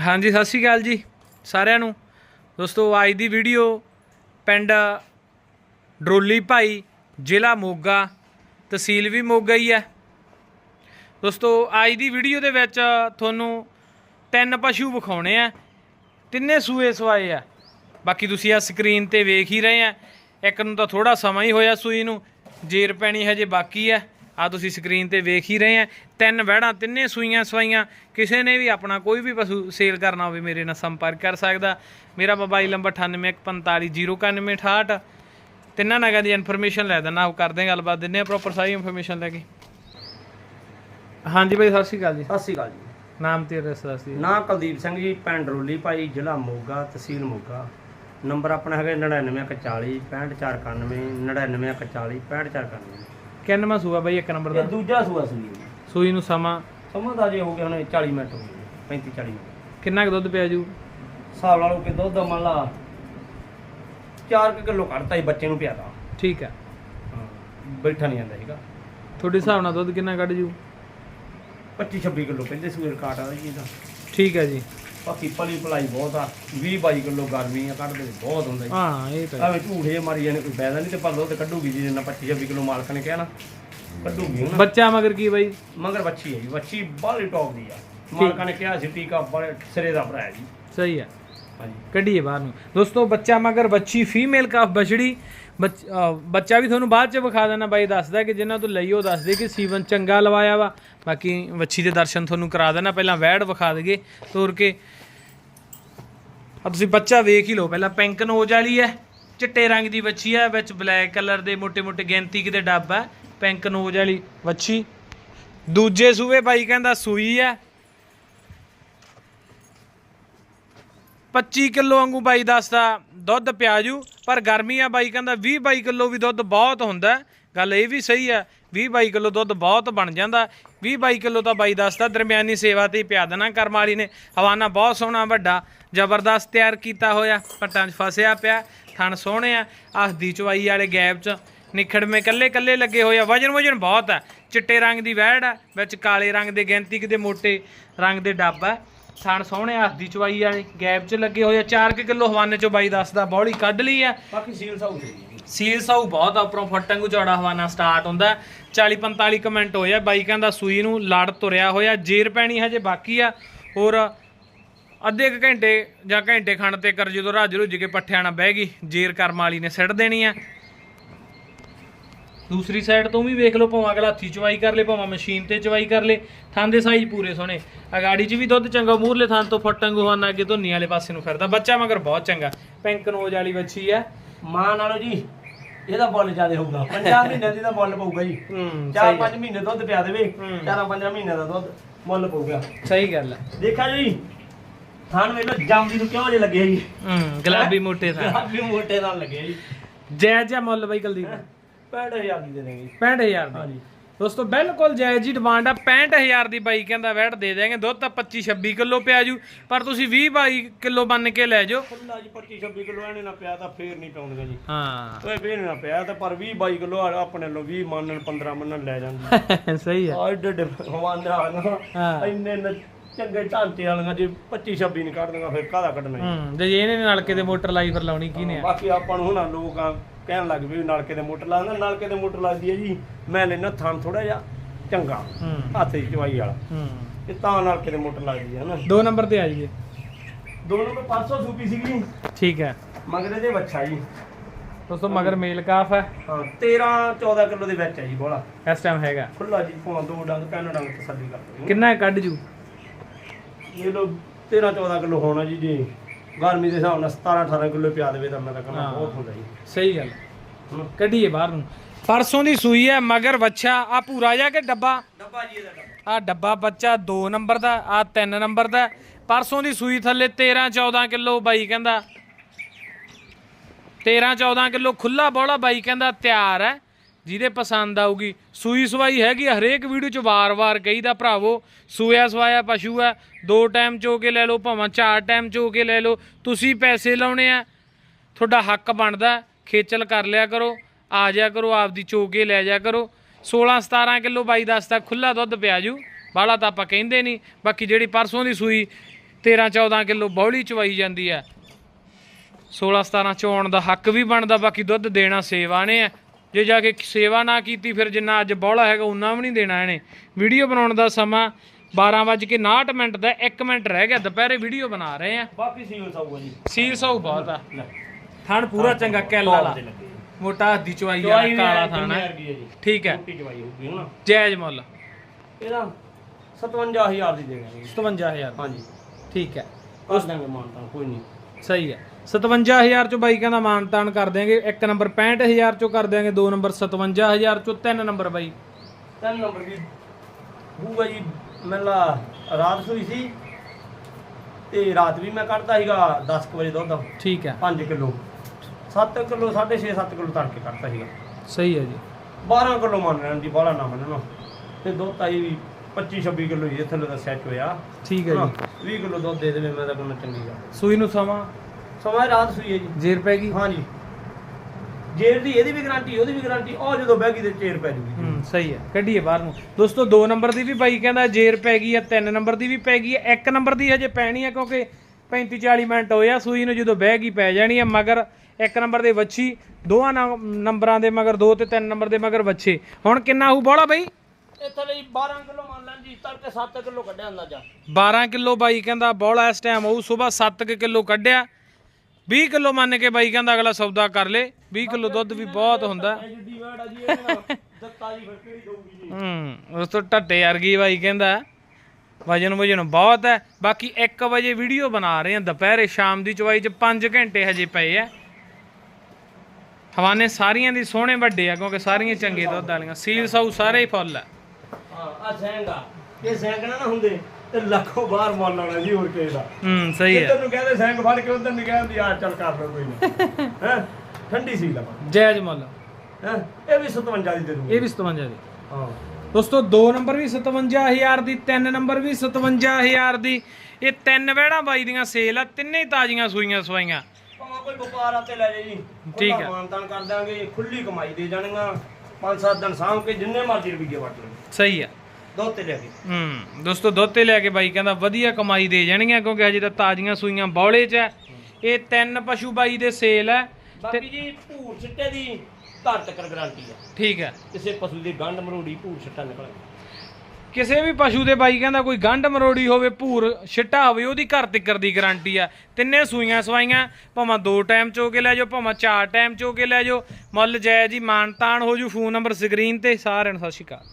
ਹਾਂਜੀ, ਸਤਿ ਸ਼੍ਰੀ ਅਕਾਲ ਜੀ ਸਾਰਿਆਂ ਨੂੰ। ਦੋਸਤੋ, ਅੱਜ ਦੀ ਵੀਡੀਓ ਪਿੰਡ ਡਰੋਲੀ ਭਾਈ, ਜ਼ਿਲ੍ਹਾ ਮੋਗਾ, ਤਹਿਸੀਲ ਵੀ ਮੋਗਾ ਹੀ ਹੈ। ਦੋਸਤੋ, ਅੱਜ ਦੀ ਵੀਡੀਓ ਦੇ ਵਿੱਚ ਤੁਹਾਨੂੰ ਤਿੰਨ ਪਸ਼ੂ ਵਿਖਾਉਣੇ ਆ। ਤਿੰਨੇ ਸੂਏ ਸਵਾਏ ਆ। ਬਾਕੀ ਤੁਸੀਂ ਆ ਸਕਰੀਨ ਤੇ ਵੇਖ ਹੀ ਰਹੇ ਆ। ਇੱਕ ਨੂੰ ਤਾਂ ਥੋੜਾ ਸਮਾਂ ਹੀ ਹੋਇਆ ਸੂਈ ਨੂੰ। ਜੇਰ ਪੈਣੀ ਹਜੇ ਬਾਕੀ ਹੈ। ਆ ਤੁਸੀਂ ਸਕਰੀਨ ਤੇ ਵੇਖ ਹੀ ਰਹੇ ਆ। ਤਿੰਨ ਵਹਿੜਾਂ ਤਿੰਨੇ ਸੂਈਆਂ ਸਵਾਈਆਂ। ਕਿਸੇ ਨੇ ਵੀ ਆਪਣਾ ਕੋਈ ਵੀ ਪਸ਼ੂ ਸੇਲ ਕਰਨਾ ਹੋਵੇ ਮੇਰੇ ਨਾਲ ਸੰਪਰਕ ਕਰ ਸਕਦਾ। ਮੇਰਾ ਮੋਬਾਈਲ ਨੰਬਰ 9815409168 ਤਿੰਨਾਂ ਨਗਾਂ ਦੀ ਇਨਫੋਰਮੇਸ਼ਨ ਲੈ ਦੇਣਾ ਉਹ ਕਰਦੇ ਗੱਲਬਾਤ ਦਿੰਨੇ ਆ ਪ੍ਰੋਪਰ ਸਾਰੀ ਇਨਫੋਰਮੇਸ਼ਨ ਲੈ ਕੇ। ਹਾਂਜੀ ਬਾਈ ਸਤਿ ਸ਼੍ਰੀ ਅਕਾਲ ਜੀ। ਸਤਿ ਸ਼੍ਰੀ ਅਕਾਲ ਜੀ। ਨਾਮ ਤੇ ਐਡਰੈਸ ਦੱਸ ਦਿਓ। ਨਾਂ ਕੁਲਦੀਪ ਸਿੰਘ ਜੀ ਪਿੰਡ ਰੋਲੀ ਭਾਈ ਜ਼ਿਲ੍ਹਾ ਮੋਗਾ ਤਹਿਸੀਲ ਮੋਗਾ। ਨੰਬਰ ਆਪਣਾ ਹੈਗਾ 9940 6491 9940 6591 ਕਿੰਨਵਾਂ ਸੂਆ ਬਾਈ ਇੱਕ ਨੰਬਰ ਦਾ? ਇਹ ਦੂਜਾ ਸੂਆ ਸੂਈ ਹੈ। ਸੂਈ ਨੂੰ ਸਮਾਂ? ਸਮਾਂ ਦਾ ਜੇ ਹੋ ਗਿਆ ਹੁਣ 40 ਮਿੰਟ ਹੋ ਗਏ 35 40 ਮਿੰਟ। ਕਿੰਨਾ ਕੁ ਦੁੱਧ ਪਿਆ ਜੂ? ਹਿਸਾਬ ਲਾ ਲਓ ਕਿ ਦੁੱਧ ਮੰਨ ਲਾ 4 ਕਿਲੋ ਕੱਢਤਾ ਸੀ ਬੱਚੇ ਨੂੰ ਪਿਆਦਾ ਠੀਕ ਹੈ ਬੈਠਾ ਨਹੀਂ ਜਾਂਦਾ ਸੀਗਾ ਤੁਹਾਡੇ ਹਿਸਾਬ ਨਾਲ ਦੁੱਧ ਕਿੰਨਾ ਕੱਢ ਜੂ? 25 26 ਕਿਲੋ ਕਹਿੰਦੇ ਸੂਏ ਕਾਟ ਆ ਜੀ ਇਹਦਾ। ਠੀਕ ਹੈ ਜੀ। ਬਾਕੀ ਪਲੀ ਭਲਾਈ ਬਹੁਤ ਆ। 20 22 ਕਿਲੋ ਗਰਮੀ ਆ ਕੱਢਦੇ ਬਹੁਤ ਹੁੰਦਾ ਜੀ। ਹਾਂ ਇਹ ਤਾਂ। ਐਵੇਂ ਝੂਠੇ ਮਾਰੀ ਜਾਣੇ ਕੋਈ ਫਾਇਦਾ ਨਹੀਂ ਤੇ ਪਰ ਦੁੱਧ ਕੱਢੂਗੀ ਜੀ ਜਿੰਨਾ 25 26 ਕਿਲੋ ਮਾਲਕ ਨੇ ਕਿਹਾ ਨਾ ਕੱਢੂਗੀ ਨਾ ਬੱਚਾ ਮਗਰ ਕੀ ਬਾਈ? ਮਗਰ ਬੱਚੀ ਹੈ ਜੀ ਬੱਚੀ ਬਾਹਲੀ ਟੌਪ ਦੀ ਆ। ਮਾਲਕਾਂ ਨੇ ਕਿਹਾ ਸੀ ਟੀਕਾ ਬੜੇ ਸਿਰੇ ਦਾ ਭਰਾਇਆ ਜੀ। ਸਹੀ ਹੈ ਹਾਂਜੀ। ਕੱਢੀਏ ਬਾਹਰ ਨੂੰ। ਦੋਸਤੋ ਬੱਚਾ ਮਗਰ ਬੱਚੀ ਫੀਮੇਲ ਕਾਫ ਬਛੜੀ। ਬੱਚਾ ਵੀ ਤੁਹਾਨੂੰ ਬਾਅਦ ਚ ਵਿਖਾ ਦੇਣਾ ਬਾਈ, ਦੱਸਦਾ ਕਿ ਜਿਨ੍ਹਾਂ ਤੋਂ ਲਈ ਉਹ ਦੱਸਦੇ ਕਿ ਸੀਵਨ ਚੰਗਾ ਲਵਾਇਆ ਵਾ। ਬਾਕੀ ਵੱਛੀ ਦੇ ਦਰਸ਼ਨ ਤੁਹਾਨੂੰ ਕਰਾ ਦੇਣਾ, ਪਹਿਲਾਂ ਵੈੜ ਵਿਖਾ ਦੇਗੇ ਤੋਰ ਕੇ ਆ ਤੁਸੀਂ ਬੱਚਾ ਵੇਖ ਹੀ ਲਓ, ਪਹਿਲਾਂ ਪਿੰਕ ਨੋਜ ਵਾਲੀ ਹੈ, ਚਿੱਟੇ ਰੰਗ ਦੀ ਵੱਛੀ ਹੈ, ਵਿੱਚ ਬਲੈਕ ਕਲਰ ਦੇ ਮੋٹے-ਮੋٹے ਗੈਂਤੀ ਕਿਤੇ ਡੱਬ ਹੈ, ਪਿੰਕ ਨੋਜ ਵਾਲੀ ਵੱਛੀ। ਦੂਜੇ ਸੂਵੇ ਬਾਈ ਕਹਿੰਦਾ ਸੂਈ ਹੈ 25 ਕਿਲੋ ਵਾਂਗੂ ਬਾਈ ਦੱਸਦਾ ਦੁੱਧ ਪਿਆਜੂ, ਪਰ ਗਰਮੀ ਆ ਬਾਈ ਕਹਿੰਦਾ 20 22 ਕਿਲੋ ਵੀ ਦੁੱਧ ਬਹੁਤ ਹੁੰਦਾ। ਗੱਲ ਇਹ ਵੀ ਸਹੀ ਆ 20 22 ਕਿਲੋ ਦੁੱਧ ਬਹੁਤ ਬਣ ਜਾਂਦਾ। 20 22 ਕਿਲੋ ਤਾਂ ਬਾਈ ਦੱਸਦਾ ਦਰਮਿਆਨੀ ਸੇਵਾ ਤੇ ਹੀ ਪਿਆ ਦੇਣਾ ਕਰਮ ਵਾਲੀ ਨੇ। ਹਵਾਨਾ ਬਹੁਤ ਸੋਹਣਾ ਵੱਡਾ, ਜ਼ਬਰਦਸਤ ਤਿਆਰ ਕੀਤਾ ਹੋਇਆ, ਪੱਟਾਂ 'ਚ ਫਸਿਆ ਪਿਆ, ਥਣ ਸੋਹਣੇ ਆ ਆਹਦੀ ਚਵਾਈ ਵਾਲੇ ਗੈਪ 'ਚ। ਨਿਖੜਵੇਂ ਕੱਲੇ ਕੱਲੇ ਲੱਗੇ ਹੋਏ ਆ, ਵਜਨ ਵਜਨ ਬਹੁਤ ਹੈ ਚਿੱਟੇ ਰੰਗ ਦੀ ਵਹਿੜ ਆ, ਵਿੱਚ ਕਾਲੇ ਰੰਗ ਦੇ ਗਿਣਤੀ ਕਿਤੇ ਮੋਟੇ ਰੰਗ ਦੇ ਡੱਬ ਆ। ਥਣ ਸੋਹਣੇ ਹੱਥ ਦੀ ਚਵਾਈ ਵਾਲੇ ਗੈਪ 'ਚ ਲੱਗੇ ਹੋਏ ਆ 4 ਕਿਲੋ ਹਵਾਨੇ 'ਚੋਂ ਬਾਈ ਦੱਸਦਾ ਬੌਲੀ ਕੱਢ ਲਈ ਆ। ਬਾਕੀ ਸੀਲ ਸਾਊ ਸੀਲ ਸਾਊ ਬਹੁਤ ਆ ਉੱਪਰੋਂ ਫਟੰਗੂ ਚੌੜਾ ਹਵਾਨਾ ਸਟਾਰਟ ਹੁੰਦਾ। 40 45 ਕਮੈਂਟ ਹੋਏ ਆ ਬਾਈ ਕਹਿੰਦਾ ਸੂਈ ਨੂੰ ਲੜ ਤੁਰਿਆ ਹੋਇਆ ਜੇਰ ਪੈਣੀ ਹਜੇ ਬਾਕੀ ਆ। ਹੋਰ ਅੱਧੇ ਕੁ ਘੰਟੇ ਜਾਂ ਘੰਟੇ ਖੰਡ ਤੇ ਕਰ ਜਦੋਂ ਰੱਜ ਰੁੱਜ ਕੇ ਪੱਠਿਆਂ ਨਾਲ ਬਹਿ ਗਈ ਜੇਰ ਕਰਮ ਵਾਲੀ ਨੇ ਸਿੱਟ ਦੇਣੀ ਆ। ਦੂਸਰੀ ਸਾਈਡ ਤੋਂ ਵੀ ਵੇਖ ਲਓ ਭਾਵੇਂ ਅਗਲਾ ਹੱਥੀ ਚਵਾਈ ਕਰ ਲੇ ਭਾਵੇਂ ਮਸ਼ੀਨ ਤੇ ਚਵਾਈ ਕਰ ਲੇ। ਥਾਂ ਦੇ ਸਾਈਜ਼ ਪੂਰੇ ਸੋਹਣੇ। ਅਗਾੜੀ 'ਚ ਵੀ ਦੁੱਧ ਚੰਗਾ ਮੂਰਲੇ ਥਾਂ ਤੋਂ ਫਟੰਗੂ ਹਵਾਨਾ ਅੱਗੇ ਧੋਨੀ ਵਾਲੇ ਪਾਸੇ ਨੂੰ ਫਿਰਦਾ। ਬੱਚਾ ਮਗਰ ਬਹੁਤ ਚੰਗਾ। ਪਿੰਕ ਨੋਜ ਵਾਲੀ ਬੱਚੀ ਆ। ਮਾਂ ਨਾਲੋਂ ਜੀ ਇਹਦਾ ਮੁੱਲ ਜ਼ਿਆਦਾ ਹੋਊਗਾ। 5 ਮਹੀਨਿਆਂ ਦੀ ਦਾ ਮੁੱਲ ਪਊਗਾ ਜੀ। ਹੂੰ 4-5 ਮਹੀਨੇ ਦੁੱਧ ਪਿਆ ਦੇਵੇ। ਹੂੰ। 4-5 ਮਹੀਨੇ ਦਾ ਦੁੱਧ ਮੁੱਲ ਪਊਗਾ। ਸਹੀ ਗੱਲ ਹੈ ਦੇਖਾ ਜੀ ਥਾਨ ਵੇਲੋ ਜੰਮਦੀ ਨੂੰ ਕਿਉਂ ਜੇ ਲੱਗੇ ਜੀ? ਹੂੰ ਗੁਲਾਬੀ ਮੋਟੇ ਥਾਂ ਆਪੀ ਮੋਟੇ ਨਾਲ ਲੱਗੇ ਜੀ। ਜੈ ਜੈ ਮੁੱਲ ਬਾਈ ਕੁਲਦੀਪ। 65000 ਦੀ ਦੇ ਦੇਣਗੇ ਜੀ। 65000 ਦੀ। ਹਾਂਜੀ। ਦੋਸਤੋ ਬਿਲਕੁਲ ਜਾਇਜ਼ ਜੀ ਡਿਮਾਂਡ ਆ 65000 ਦੀ ਬਾਈ ਕਹਿੰਦਾ ਵੈਟ ਦੇ ਦੇਾਂਗੇ ਦੁੱਧ ਤਾਂ 25 26 ਕਿਲੋ ਪਿਆ ਜੂ ਪਰ ਤੁਸੀਂ 20 22 ਕਿਲੋ ਬੰਨ ਕੇ ਲੈ ਜਾਓ। ਖੁੱਲਾ ਜੀ 25 26 ਕਿਲੋ ਇਹਨੇ ਨਾ ਪਿਆ ਤਾਂ ਫੇਰ ਨਹੀਂ ਪਾਉਂਦੇ ਜੀ। ਹਾਂ। ਓਏ ਫੇਰ ਨਾ ਪਿਆ ਤਾਂ ਪਰ 20 22 ਕਿਲੋ ਆਪਣੇ ਲੋ 20 ਮੰਨਣ 15 ਮੰਨਣ ਲੈ ਜਾਂਦੀ। ਸਹੀ ਆ। ਨਾ ਇੰਨੇ ਇੰਨੇ ਚੰਗੇ ਢਾਂਚੇ ਵਾਲੀਆਂ ਜੇ 25 26 ਨਹੀਂ ਕੱਢ ਫਿਰ ਕਾਹਦਾ ਕੱਢਣਾ ਜੀ? ਹੂੰ ਜੇ ਇਹਨੇ ਨਲਕੇ ਦੇ ਮੋਟਰ ਲਾਈ ਫਿਰ ਲਾਉਣੀ ਕੀ ਨੇ ਬਾਕੀ ਆਪਾਂ ਨੂੰ ਹੁਣ ਲੋਕ ਆ ਕਹਿਣ ਲੱਗ ਵੀ ਨਲਕੇ ਦੇ ਮੋਟਰ ਲਾਉਂਦਾ ਨਲਕੇ ਦੇ ਮੋਟਰ ਲੱਗਦੀ ਹੈ ਜੀ। ਮੈਂ ਲੈਣਾ ਥਾਂ ਥੋੜਾ ਜਿਹਾ ਚੰਗਾ। ਹੂੰ। ਹੱਥ ਦੀ ਚਵਾਈ ਵਾਲਾ। ਹੂੰ। ਇਹ ਤਾਂ ਨਲਕੇ ਦੇ ਮੋਟਰ ਲੱਗਦੀ ਹੈ ਨਾ। ਦੋ ਨੰਬਰ ਤੇ ਆ ਜਾਈਏ ਦੋ ਨੰਬਰ 500 ਸੂਪੀ ਸੀਗੀ। ਠੀਕ ਹੈ। ਮਗਰੇ ਦੇ ਬੱਚਾ ਜੀ। ਦੋਸਤੋ ਮਗਰ ਮੇਲ ਕਾਫ ਹੈ। ਹਾਂ 13 14 ਕਿਲੋ ਦੇ ਵਿੱਚ ਹੈ ਜੀ ਬੋਲਾ। ਇਸ ਟਾਈਮ ਹੈਗਾ। ਖੁੱਲਾ ਜੀ ਭਾਂ ਦੋ ਡੰਗ ਪੈਨ ਡੰਗ ਤਸੱਲੀ ਕਰਦੇ ਕਿੰਨਾ ਕੱਢ ਜੂ? ਇਹ ਲੋ 13 14 ਕਿਲੋ ਹੋਣਾ ਜੀ ਜੀ। ਗਰਮੀ ਦੇ ਹਿਸਾਬ ਨਾਲ 17 18 ਕਿਲੋ ਪਿਆ ਦੇਵੇ ਤਾਂ ਮੈਂ ਤਾਂ ਕਹਿੰਦਾ ਹਾਂ। ਬਹੁਤ ਹੁੰਦਾ ਜੀ। ਸਹੀ ਗੱਲ। ਹੂੰ। ਕੱਢੀਏ ਬਾਹਰ ਨੂੰ। ਪਰਸੋਂ ਦੀ ਸੂਈ ਹੈ ਮਗਰ ਬੱਚਾ ਆ ਪੂਰਾ ਜਾ ਕੇ ਡੱਬਾ? ਡੱਬਾ ਜੀ ਇਹਦਾ ਡੱਬਾ। ਆ ਡੱਬਾ ਬੱਚਾ 2 ਨੰਬਰ ਦਾ ਆ 3 ਨੰਬਰ ਦਾ। ਪਰਸੋਂ ਦੀ ਸੂਈ ਥੱਲੇ 13 14 ਕਿਲੋ ਬਾਈ ਕਹਿੰਦਾ। 13 14 ਕਿਲੋ ਖੁੱਲਾ ਬੋਲਾ ਬਾਈ ਕਹਿੰਦਾ ਤਿਆਰ ਹੈ। ਜਿਹਦੇ ਪਸੰਦ ਆਊਗੀ। ਸੂਈ ਸਵਾਈ ਹੈਗੀ ਹਰੇਕ ਵੀਡੀਓ ਚ ਵਾਰ-ਵਾਰ ਕਹੀਦਾ ਭਰਾਵੋ, ਸੂਇਆ ਸਵਾਇਆ ਪਸ਼ੂ ਹੈ ਦੋ ਟਾਈਮ ਚੋ ਕੇ ਲੈ ਲਓ, ਭਾਵੇਂ ਚਾਰ ਟਾਈਮ ਚੋ ਕੇ ਲੈ ਲਓ, ਤੁਸੀਂ ਪੈਸੇ ਲਾਉਣੇ ਆ, ਤੁਹਾਡਾ ਹੱਕ ਬਣਦਾ, ਖੇਚਲ ਕਰ ਲਿਆ ਕਰੋ, ਆ ਜਾਇਆ ਕਰੋ, ਆਪਦੀ ਚੋ ਕੇ ਲੈ ਜਾਇਆ ਕਰੋ। 16 17 ਕਿਲੋ ਬਾਈ ਦੱਸਦਾ ਖੁੱਲਾ ਦੁੱਧ ਪਿਆ ਜੂ, ਬਾਹਲਾ ਤਾਂ ਆਪਾਂ ਕਹਿੰਦੇ ਨਹੀਂ, ਬਾਕੀ ਜਿਹੜੀ ਪਰਸੋਂ ਦੀ ਸੂਈ 13 14 ਕਿਲੋ ਬੌਲੀ ਚਵਾਈ ਜਾਂਦੀ ਹੈ 16 17 ਚੋਣ ਦਾ ਹੱਕ ਵੀ ਬਣਦਾ, ਬਾਕੀ ਦੁੱਧ ਦੇਣਾ ਸੇਵਾ ਨੇ ਹੈ ਜੇ ਜਾ ਕੇ ਸੇਵਾ ਨਾ ਕੀਤੀ ਫਿਰ ਜਿੰਨਾ ਅੱਜ ਬੌਲਾ ਹੈਗਾ ਉਨਾ ਵੀ ਨਹੀਂ ਦੇਣਾ ਇਹਨੇ। ਵੀਡੀਓ ਬਣਾਉਣ ਦਾ ਸਮਾਂ 12:59 ਮਿੰਟ ਦਾ 1 ਮਿੰਟ ਰਹਿ ਗਿਆ ਦੁਪਹਿਰੇ ਵੀਡੀਓ ਬਣਾ ਰਹੇ ਆ। ਬਾਕੀ ਸੀਲ ਸਾਊਗਾ ਜੀ। ਸੀਰ ਸੌ ਬਹੁਤ ਆ। ਥਣ ਪੂਰਾ ਚੰਗਾ ਕੈਲ ਵਾਲਾ ਮੋਟਾ ਹੱਦੀ ਚਵਾਈ ਵੀ ਕਾਲਾ ਥਾਣਾ ਹੈ ਜੀ। ਠੀਕ ਹੈ। ਜਾਇਜ਼ ਮੁੱਲ। ਇਹਦਾ 57000 ਦੀ ਦੇਗਾ ਜੀ। 57000 ਹਾਂਜੀ। ਠੀਕ ਹੈ। ਕਰ ਦਾਂਗੇ ਮਾਨਤਾ ਕੋਈ ਨਹੀਂ। ਸਹੀ ਹੈ। 57000 ਚੋਂ ਬਾਈ ਕਹਿੰਦਾ ਮਾਨਤਾਨ ਕਰ ਦਿਆਂਗੇ। ਇੱਕ ਨੰਬਰ 65000 ਚੋਂ ਕਰ ਦਿਆਂਗੇ ਦੋ ਨੰਬਰ 57000 ਚੋਂ ਤਿੰਨ ਨੰਬਰ ਬਾਈ। ਤਿੰਨ ਨੰਬਰ ਦੀ ਹੋਊਗਾ ਜੀ ਮੈਨੂੰ ਰਾਤ ਸੂਈ ਸੀ ਤੇ ਰਾਤ ਵੀ ਮੈਂ ਕੱਢਦਾ ਸੀਗਾ 10 ਕੁ ਵਜੇ ਦੁੱਧ। ਠੀਕ ਹੈ। 5 ਕਿਲੋ। 7 ਕਿਲੋ 6.5 7 ਕਿਲੋ ਤੜਕੇ ਕੱਢਦਾ ਸੀਗਾ। ਸਹੀ ਹੈ ਜੀ। 12 ਕਿਲੋ ਮੰਨ ਲੈਣ ਜੀ ਬਾਹਲਾ ਨਾ ਮੰਨਣਾ। ਤੇ ਦੁੱਧ ਤਾਈ ਵੀ 25 26 ਕਿਲੋ ਹੀ ਇੱਥੇ ਦਾ ਸੈੱਟ ਹੋਇਆ ਠੀਕ ਹੈ ਜੀ। 20 ਕਿਲੋ ਦੁੱਧ ਦੇ ਦੇਵੇ ਮੈਂ ਤਾਂ ਕੋਈ ਚੰਗੀ ਗੱਲ। ਸੂਈ ਨੂੰ ਸਮਾਂ ਸਮਾਂ ਰਾਤ ਸੂਈ ਹੈ ਜੀ। ਜੇਰ ਪੈ ਗਈ? ਹਾਂਜੀ। ਜੇਰ ਦੀ ਇਹਦੀ ਵੀ ਗਾਰੰਟੀ ਉਹਦੀ ਵੀ ਗਾਰੰਟੀ ਉਹ ਜਦੋਂ ਬਹਿ ਗਈ ਤੇ ਚੇਰ ਪੈ ਜੂਗੀ। ਹੂੰ ਸਹੀ ਹੈ ਕੱਢੀਏ ਬਾਹਰ ਨੂੰ। ਦੋਸਤੋ 2 ਨੰਬਰ ਦੀ ਵੀ ਬਾਈ ਕਹਿੰਦਾ ਜੇਰ ਪੈ ਗਈ ਹੈ 3 ਨੰਬਰ ਦੀ ਵੀ ਪੈ ਗਈ ਹੈ 1 ਨੰਬਰ ਦੀ ਹਜੇ ਪੈਣੀ ਹੈ ਕਿਉਂਕਿ 35 40 ਮਿੰਟ ਹੋਏ ਆ ਸੂਈ ਨੂੰ ਜਦੋਂ ਬਹਿ ਗਈ ਪੈ ਜਾਣੀ ਹੈ ਮਗਰ 1 ਨੰਬਰ ਦੇ ਵੱਛੀ ਦੋਵਾਂ ਨੰ- ਨੰਬਰਾਂ ਦੇ ਮਗਰ 2 ਤੇ 3 ਨੰਬਰ ਦੇ ਮਗਰ ਵੱਛੇ। ਹੁਣ ਕਿੰਨਾ ਹੋਊ ਬੋਲਾ ਬਾਈ? ਇੱਥੇ ਲਈ 12 ਕਿਲੋ ਮੰਨ ਲੈਣ ਜੀ ਤੜਕੇ 7 ਕਿਲੋ ਕੱਢਿਆ ਅੰਦਾਜ਼ਾ। 12 ਕਿਲੋ ਬਾਈ ਕਹਿੰਦਾ ਬੋਲਾ ਇਸ ਟਾਈਮ ਹੋਊ ਸਵੇਰ 7 ਕਿਲੋ ਕੱਢਿਆ। 20 ਕਿਲੋ ਮੰਨ ਕੇ ਬਾਈ ਕਹਿੰਦਾ ਅਗਲਾ ਸੌਦਾ ਕਰ ਲੇ 20 ਕਿਲੋ ਦੁੱਧ ਵੀ ਬਹੁਤ ਹੁੰਦਾ। ਹੂੰ ਉਸ ਤੋਂ ਢੱਟੇ ਵਰਗੀ ਬਾਈ ਕਹਿੰਦਾ ਵਜਨ ਵਜਨ ਬਹੁਤ ਹੈ। ਬਾਕੀ 1 ਵਜੇ ਵੀਡੀਓ ਬਣਾ ਰਹੇ ਆ ਦੁਪਹਿਰੇ ਸ਼ਾਮ ਦੀ ਚਵਾਈ ਚ 5 ਘੰਟੇ ਹਜੇ ਪਏ ਆ। ਹਵਾਨੇ ਸਾਰੀਆਂ ਦੀ ਸੋਹਣੇ ਵੱਡੇ ਆ ਕਿਉਂਕਿ ਸਾਰੀਆਂ ਚੰਗੇ ਦੁੱਧ ਵਾਲੀਆਂ। ਸੀਲ ਸਾਊ ਸਾਰੇ ਹੀ ਫੁੱਲ ਆ। ਹਾਂ ਆ ਸੈਂਗਾ ਇਹ ਸੈਂਗ ਨਾ ਨਾ ਹੁੰਦੇ। ਤੇ ਲੱਖੋਂ ਬਾਹਰ ਮੁੱਲ ਆਉਣਾ ਜੀ ਹੋਰ ਕਿਸੇ ਦਾ। ਹੂੰ ਸਹੀ ਹੈ। ਜਿੱਦਾਂ ਨੂੰ ਕਹਿੰਦੇ ਸੈਂਗ ਫੜ ਕੇ ਉਧਰ ਨੂੰ ਕਹਿੰਦੇ ਆ ਚੱਲ ਕਰ ਲਓ ਕੋਈ ਨਾ। ਹੈ? ਠੰਡੀ ਸੀ ਲਵਾ ਜਾਇਜ਼ ਮੁੱਲ। ਹੈ? ਇਹ ਵੀ 57 ਦੀ ਦੇ ਦੂੰਗਾ ਇਹ ਵੀ 57 ਦੀ। ਹਾਂ। ਦੋਸਤੋ 2 ਨੰਬਰ ਵੀ 57000 ਦੀ 3 ਨੰਬਰ ਵੀ 57000 ਦੀ। ਇਹ ਤਿੰਨ ਵਹਿੜਾਂ ਬਾਈ ਦੀਆਂ ਸੇਲ ਆ ਤਿੰਨੇ ਹੀ ਤਾਜ਼ੀਆਂ ਸੂਈਆਂ ਸਵਾਈਆਂ। ਭਾਵੇਂ ਕੋਈ ਵਪਾਰ ਆਤੇ ਲੈ ਜਾਈ। ਜੀ ਠੀਕ ਖੁੱਲ੍ਹਾ ਹੈ। ਮਾਨਤਾਨ ਕਰ ਦਾਂਗੇ ਖੁੱਲੀ ਕਮਾਈ ਦੇ ਜਾਣੀਆਂ ਪੰਜ ਸੱਤ ਦਿਨ ਸਾਂਭ ਕੇ ਜਿੰਨੇ ਮਰਜ਼ੀ ਰੁਪਈਏ ਵਟ ਲਓ ਸਹੀ ਆ। ਦੋ ਤੇ ਲੈ ਕੇ। ਹੂੰ ਦੋਸਤੋ ਦੁੱਧ ਤੇ ਲੈ ਕੇ ਬਾਈ ਕਹਿੰਦਾ ਵਧੀਆ ਕਮਾਈ ਦੇ ਜਾਣਗੀਆਂ ਕਿਉਂਕਿ ਹਜੇ ਤਾਂ ਤਾਜ਼ੀਆਂ ਸੂਈਆਂ ਬੌਲੇ 'ਚ ਹੈ। ਇਹ ਤਿੰਨ ਪਸ਼ੂ ਬਾਈ ਦੇ ਸੇਲ ਹੈ। ਬਾਕੀ ਜੀ ਭੂਰ ਛਿੱਟੇ ਦੀ ਘਰ ਤੱਕ ਗਾਰੰਟੀ ਆ ਠੀਕ ਹੈ। ਕਿਸੇ ਪਸ਼ੂ ਦੀ ਗੰਢ ਮਰੂੜੀ ਭੂਰ ਛਿੱਟਾ ਨਿਕਲੇ ਕਿਸੇ ਵੀ ਪਸ਼ੂ ਦੇ ਬਾਈ ਕਹਿੰਦਾ ਕੋਈ ਗੰਢ ਮਰੋੜੀ ਹੋਵੇ ਭੂਰ ਛਿੱਟਾ ਹੋਵੇ ਉਹਦੀ ਘਰ ਤਿੱਕਰ ਦੀ ਗਾਰੰਟੀ ਆ ਤਿੰਨੇ ਸੂਈਆਂ ਸਵਾਈਆਂ ਭਾਵੇਂ ਦੋ ਟਾਈਮ ਚੋ ਕੇ ਲੈ ਜਾਓ ਭਾਵੇਂ ਚਾਰ ਟਾਈਮ ਚੋ ਕੇ ਲੈ ਜਾਓ। ਮੁੱਲ ਜਾਇਜ਼ ਹੀ ਮਾਨਤਾਨ ਹੋ ਜੂ। ਫੋਨ ਨੰਬਰ ਸਕਰੀਨ ਤੇ ਸਾਰਿਆਂ ਨੂੰ ਸਤਿ ਸ਼੍ਰੀ ਅਕਾਲ।